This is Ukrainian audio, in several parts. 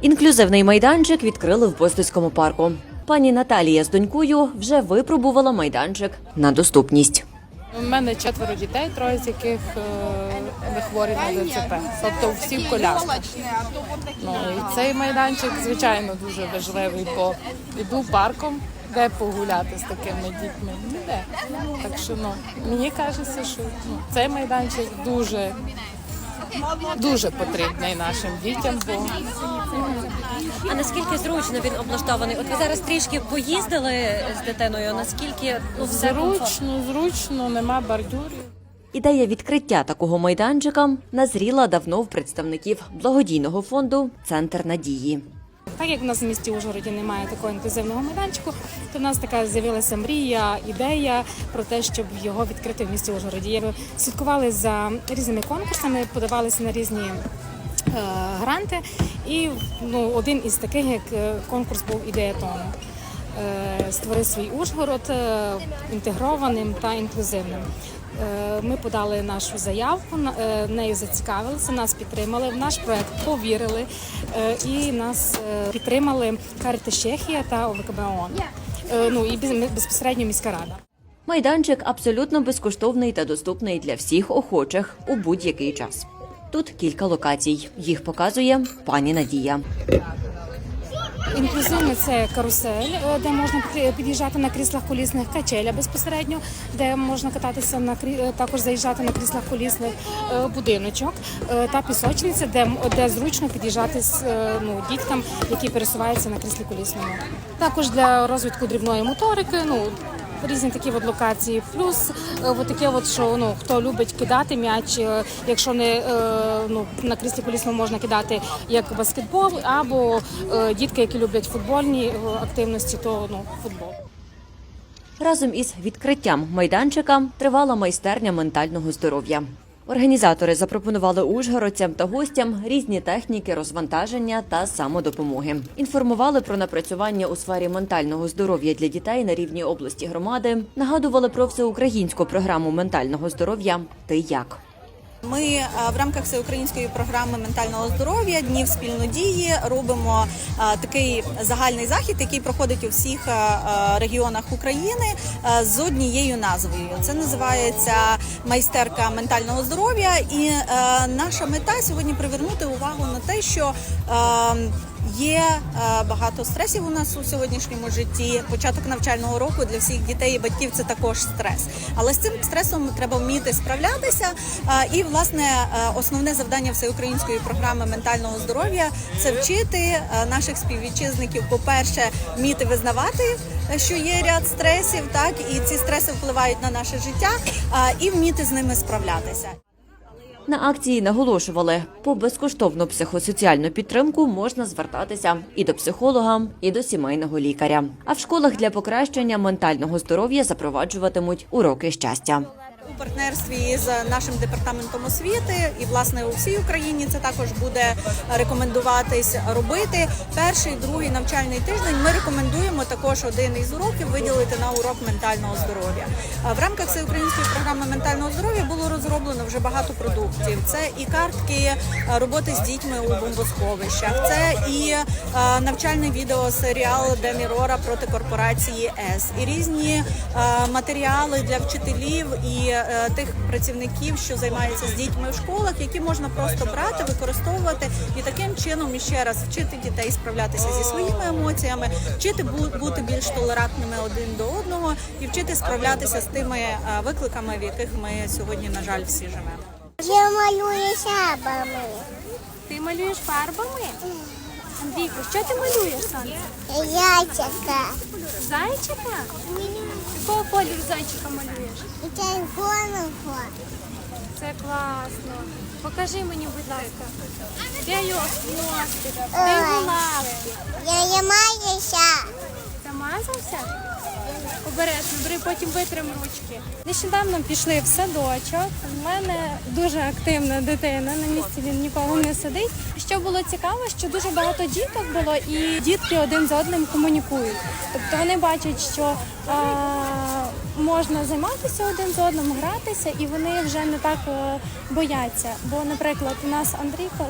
Інклюзивний майданчик відкрили в Боздоському парку. Пані Наталія з донькою вже випробувала майданчик на доступність. У мене четверо дітей, троє з яких е, не хворі на ДЦП. Тобто всі в колясках. Ну, і цей майданчик, звичайно, дуже важливий, бо іду парком, де погуляти з такими дітьми. Ніде. Так що ну, мені кажеться, що ну, цей майданчик дуже, дуже потрібний нашим дітям, бо А наскільки зручно він облаштований? От ви зараз трішки поїздили з дитиною. Наскільки ну все зручно, зручно, нема бордюрів. Ідея відкриття такого майданчика назріла давно в представників благодійного фонду Центр надії. Так як в нас в місті Ужгороді немає такого інклюзивного майданчику, то в нас така з'явилася мрія, ідея про те, щоб його відкрити в місті Ужгороді. Я слідкували за різними конкурсами, подавалися на різні е, гранти. І ну, один із таких, як е, конкурс був ідеятон. Е, Створи свій Ужгород інтегрованим та інклюзивним. Е, Ми подали нашу заявку, е, нею зацікавилися, нас підтримали, в наш проект повірили е, і нас підтримали Карітас Чехія та ОВКБ ООН. Ну і безпосередньо міська рада. Майданчик абсолютно безкоштовний та доступний для всіх охочих у будь-який час. Тут кілька локацій. Їх показує пані Надія. Інклюзивне це карусель, е, де можна під- під'їжджати на кріслах колісних качеля безпосередньо, де можна кататися на е, також заїжджати на кріслах колісних е, будиночок та пісочниця, де, де зручно під'їжджати з ну, діткам, які пересуваються на кріслі колісному. Також для розвитку дрібної моторики. Ну Різні такі от локації, плюс е, от таке, от, що ну хто любить кидати м'яч, е, якщо не е, ну на кріслі колісному можна кидати як баскетбол, або дітки, які люблять футбольні активності, то ну футбол. Разом із відкриттям майданчика тривала майстерня ментального здоров'я. Організатори запропонували ужгородцям та гостям різні техніки розвантаження та самодопомоги. Інформували про напрацювання у сфері ментального здоров'я для дітей на рівні області громади. Нагадували про всеукраїнську програму ментального здоров'я Ти як. Ми е, в рамках всеукраїнської програми ментального здоров'я днів спільнодії робимо е, такий загальний захід, який проходить у всіх е, регіонах України з однією назвою. Це називається майстерка ментального здоров'я. І е, наша мета сьогодні привернути увагу на те, що е, Є е, багато стресів у нас у сьогоднішньому житті. Початок навчального року для всіх дітей і батьків це також стрес. Але з цим стресом треба вміти справлятися. Е, І власне е, основне завдання всеукраїнської програми ментального здоров'я це вчити наших співвітчизників, по-перше, вміти визнавати, що є ряд стресів, так і ці стреси впливають на наше життя, і вміти з ними справлятися. На акції наголошували, по безкоштовну психосоціальну підтримку можна звертатися і до психолога, і до сімейного лікаря. А в школах для покращення ментального здоров'я запроваджуватимуть уроки щастя. Партнерстві з нашим департаментом освіти і власне у всій Україні це також буде рекомендуватись робити. Перший другий навчальний тиждень ми рекомендуємо також один із уроків виділити на урок ментального здоров'я. В рамках всеукраїнської програми ментального здоров'я було розроблено вже багато продуктів. Це і картки роботи з дітьми у бомбосховищах, це і навчальний відеосеріал Демі Рора проти корпорації С, і різні матеріали для вчителів і тих працівників, що займаються з дітьми в школах, які можна просто брати, використовувати і таким чином іще раз вчити дітей справлятися зі своїми емоціями, вчити бу- бути більш толерантними один до одного і вчити справлятися з тими е, викликами, в яких ми сьогодні, на жаль, всі живемо. Я малюю шабами. Ти малюєш фарбами? Андрійко, що ти малюєш, Сонце? Яйчика. Зайчика? Якого кольору зайчика малюєш? І червоного. Це класно. Покажи мені, будь ласка. Де його хвостик? Де його лапки? Я ламаюся. Замазався? Обережно, бери, потім витрим ручки. Нещодавно пішли в садочок. У мене дуже активна дитина. На місці він нікого не сидить. Що було цікаво, що дуже багато діток було, і дітки один з одним комунікують. Тобто вони бачать, що а, можна займатися один з одним, гратися, і вони вже не так е, бояться. Бо, наприклад, у нас Андрійко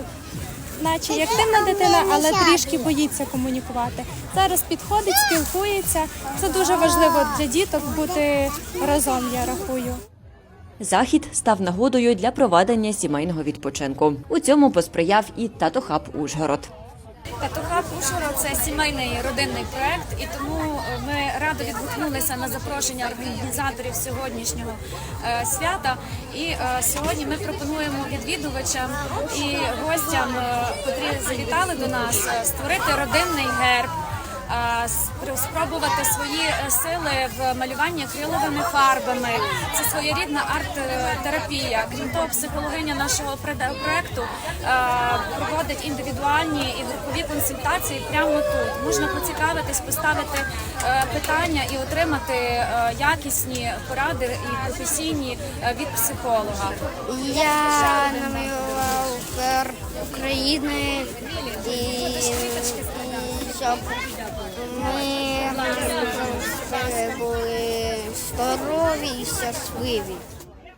наче і активна дитина, але трішки боїться комунікувати. Зараз підходить, спілкується. Це дуже важливо для діток бути разом. Я рахую. Захід став нагодою для проведення сімейного відпочинку. У цьому посприяв і татохаб Ужгород. Татухаб Ужгород – це сімейний родинний проект, і тому е, ми радо відгукнулися на запрошення організаторів сьогоднішнього е, свята. І е, сьогодні ми пропонуємо відвідувачам і гостям, котрі завітали до нас, створити родинний герб. Е, спр- Спробувати свої е, сили в малюванні акриловими фарбами. Це своєрідна арт-терапія. Крім того, психологиня нашого проекту е, проводить індивідуальні і групові консультації прямо тут. Можна поцікавитись, поставити питання і отримати якісні поради і професійні від психолога. Я намалював і, і щоб ми були здорові і щасливі.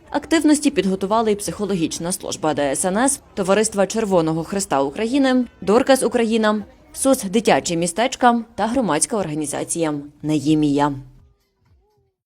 Активності підготували і психологічна служба ДСНС, Товариства Червоного Христа України, Доркас Україна, СОС дитячі містечка та громадська організація Наїмія.